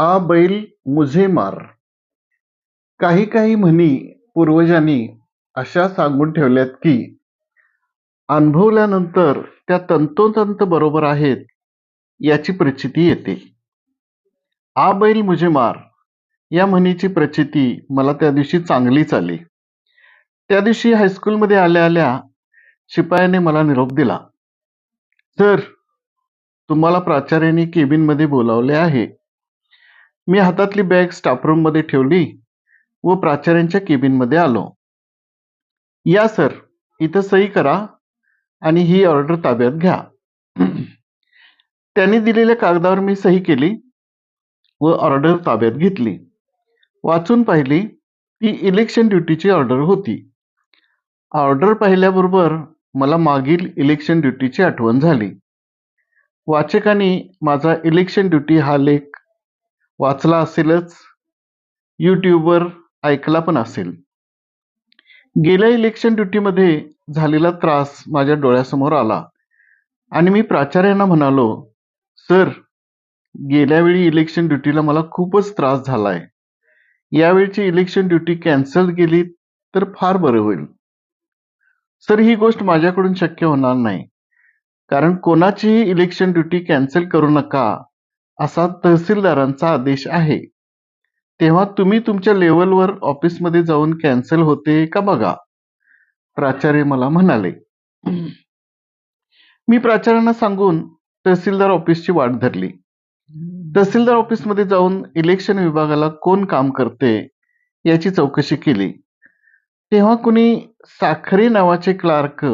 आ बैल मुझे मार. काही काही म्हणी पूर्वजांनी अशा सांगून ठेवल्यात की अनुभवल्यानंतर त्या तंतोतंत बरोबर आहेत याची प्रचिती येते. आ बैल मुझे मार. या म्हणीची प्रचिती मला त्या दिवशी चांगलीच आली. त्या दिवशी हायस्कूलमध्ये आल्या आल्या शिपायाने मला निरोप दिला. सर तुम्हाला प्राचार्याने केबिनमध्ये बोलावले आहे. मी हातातली बॅग स्टाफरूममध्ये ठेवली व प्राचार्यांच्या केबिनमध्ये आलो. या सर इथं सही करा आणि ही ऑर्डर ताब्यात घ्या. त्यांनी दिलेल्या कागदावर मी सही केली व ऑर्डर ताब्यात घेतली. वाचून पाहिली ती इलेक्शन ड्युटीची ऑर्डर होती. ऑर्डर पाहिल्याबरोबर मला मागील इलेक्शन ड्युटीची आठवण झाली. वाचकाने माझा इलेक्शन ड्युटी हा लेख वाचला असेलच. यूट्यूबवर ऐकला पण असेल. गेल्या इलेक्शन ड्युटीमध्ये झालेला त्रास माझ्या डोळ्यासमोर आला. आणि मी प्राचार्यांना म्हणालो सर गेल्या वेळी इलेक्शन ड्युटीला मला खूपच त्रास झालाय. यावेळची इलेक्शन ड्युटी कॅन्सल केली तर फार बरं होईल. सर ही गोष्ट माझ्याकडून शक्य होणार नाही. कारण कोणाचीही इलेक्शन ड्युटी कॅन्सल करू नका. असा तहसीलदारांचा आदेश आहे. तेव्हा तुम्ही तुमच्या लेवलवर ऑफिसमध्ये जाऊन कॅन्सल होते का बघा? प्राचार्य मला म्हणाले. मी प्राचार्यांना सांगून तहसीलदार ऑफिसची वाट धरली. तहसीलदार ऑफिसमध्ये जाऊन इलेक्शन विभागाला कोण काम करते याची चौकशी केली. तेव्हा कुणी साखरे नावाचे क्लार्क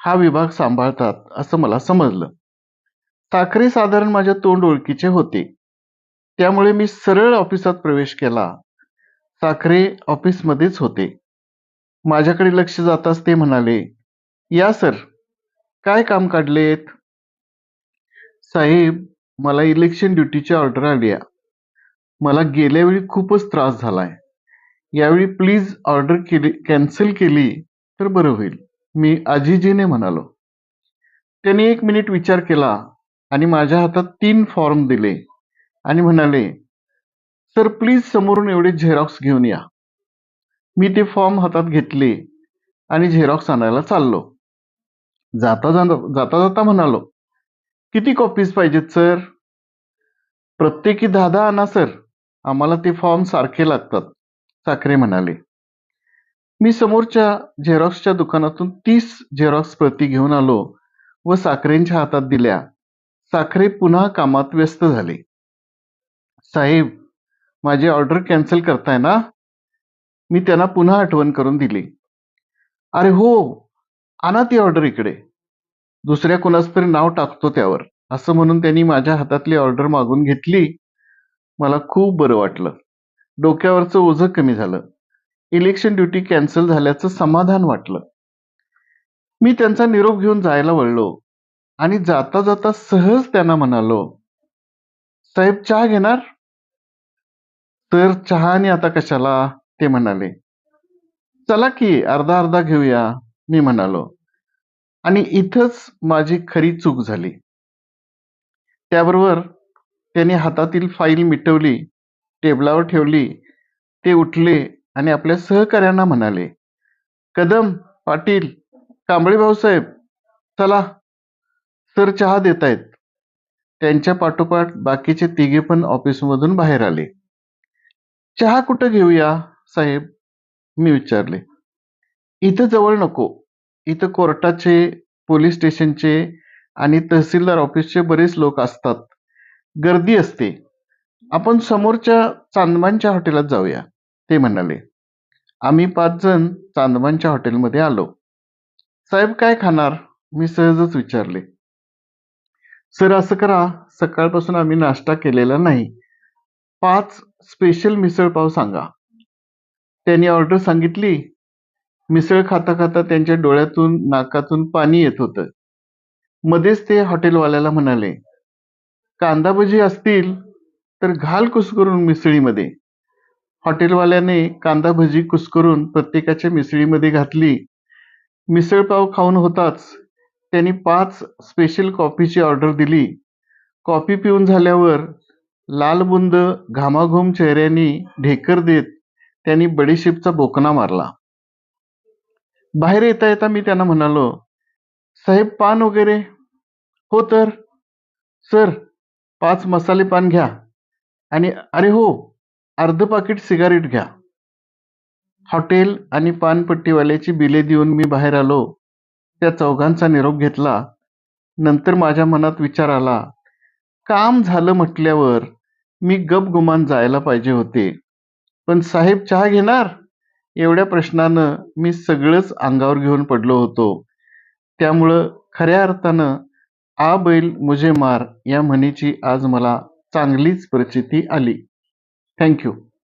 हा विभाग सांभाळतात असं मला समजलं. साखरे साधारण माझ्या तोंड ओळखीचे होते. त्यामुळे मी सरळ ऑफिसात प्रवेश केला. साखरे ऑफिसमध्येच होते. माझ्याकडे लक्ष जाताच ते म्हणाले या सर काय काम काढलेत? साहेब मला इलेक्शन ड्युटीची ऑर्डर आली आहे. मला गेल्या वेळी खूपच त्रास झालाय. यावेळी प्लीज ऑर्डर केली कॅन्सल केली तर बरं होईल. मी आजीजीने म्हणालो. त्यांनी एक मिनिट विचार केला. आणि माझ्या हातात तीन फॉर्म दिले. आणि म्हणाले सर प्लीज समोरून एवढे झेरॉक्स घेऊन या. मी ते फॉर्म हातात घेतले आणि झेरॉक्स आणायला चाललो. जाता जाता जाता जाता म्हणालो किती कॉपीज पाहिजेत सर प्रत्येकी दहा दहा आणा सर आम्हाला ते फॉर्म सारखे लागतात साखरे म्हणाले. मी समोरच्या झेरॉक्सच्या दुकानातून तीस झेरॉक्स प्रती घेऊन आलो व साखरेंच्या हातात दिल्या. साखरे पुन्हा कामात व्यस्त झाले. साहेब माझी ऑर्डर कॅन्सल करताय ना? मी त्यांना पुन्हा आठवण करून दिली. अरे हो आणा ती ऑर्डर इकडे. दुसऱ्या कोणाच तरी नाव टाकतो त्यावर. असं म्हणून त्यांनी माझ्या हातातली ऑर्डर मागून घेतली. मला खूप बरं वाटलं. डोक्यावरचं ओझं कमी झालं. इलेक्शन ड्युटी कॅन्सल झाल्याचं समाधान वाटलं. मी त्यांचा निरोप घेऊन जायला वळलो. आणि जाता जाता सहज त्यांना म्हणालो साहेब चहा घेणार? तर चहा आणि आता कशाला? ते म्हणाले चला की अर्धा अर्धा घेऊया. मी म्हणालो आणि इथंच माझी खरी चूक झाली. त्याबरोबर त्याने हातातील फाईल मिटवली टेबलावर ठेवली ते उठले आणि आपल्या सहकार्यांना म्हणाले कदम पाटील कांबळे भाऊसाहेब चला सर चहा देत आहेत त्यांच्या पाठोपाठ बाकीचे तिघे पण ऑफिसमधून बाहेर आले. चहा कुठं घेऊया साहेब? मी विचारले. इथं जवळ नको. इथं कोर्टाचे पोलीस स्टेशनचे आणि तहसीलदार ऑफिसचे बरेच लोक असतात. गर्दी असते. आपण समोरच्या चांदमानच्या हॉटेलात जाऊया ते म्हणाले. आम्ही पाच जण चांदमानच्या हॉटेलमध्ये आलो. साहेब काय खाणार? मी सहजच विचारले. सर असं करा. सकाळपासून आम्ही नाश्ता केलेला नाही. पाच स्पेशल मिसळ पाव सांगा. त्यांनी ऑर्डर सांगितली. मिसळ खाता खाता त्यांच्या डोळ्यातून नाकातून पाणी येत होतं. मध्येच ते हॉटेलवाल्याला म्हणाले कांदा भजी असतील तर घाल कुसकरून मिसळीमध्ये. हॉटेलवाल्याने कांदा भजी कुस्करून प्रत्येकाच्या मिसळीमध्ये घातली. मिसळ पाव खाऊन होताच त्यांनी पाच स्पेशल कॉफीची ऑर्डर दिली. कॉफी पिऊन झाल्यावर लालबुंद घामाघूम चेहऱ्यानी ढेकर देत त्यांनी बडीशेपचा बोकणा मारला. बाहेर येता येता मी त्यांना म्हणालो साहेब पान वगैरे? हो तर. सर पाच मसाले पान घ्या. आणि अरे हो अर्ध पाकिट सिगारेट घ्या. हॉटेल आणि पानपट्टीवाल्याची बिले देऊन मी बाहेर आलो. त्या चौघांचा निरोप घेतला. नंतर माझ्या मनात विचार आला काम झालं म्हटल्यावर मी गपगुमान जायला पाहिजे होते. पण साहेब चहा घेणार? एवढ्या प्रश्नानं मी सगळंच अंगावर घेऊन पडलो होतो. त्यामुळं खऱ्या अर्थानं आ बैल मुझे मार या म्हणीची आज मला चांगलीच प्रचिती आली. थँक्यू.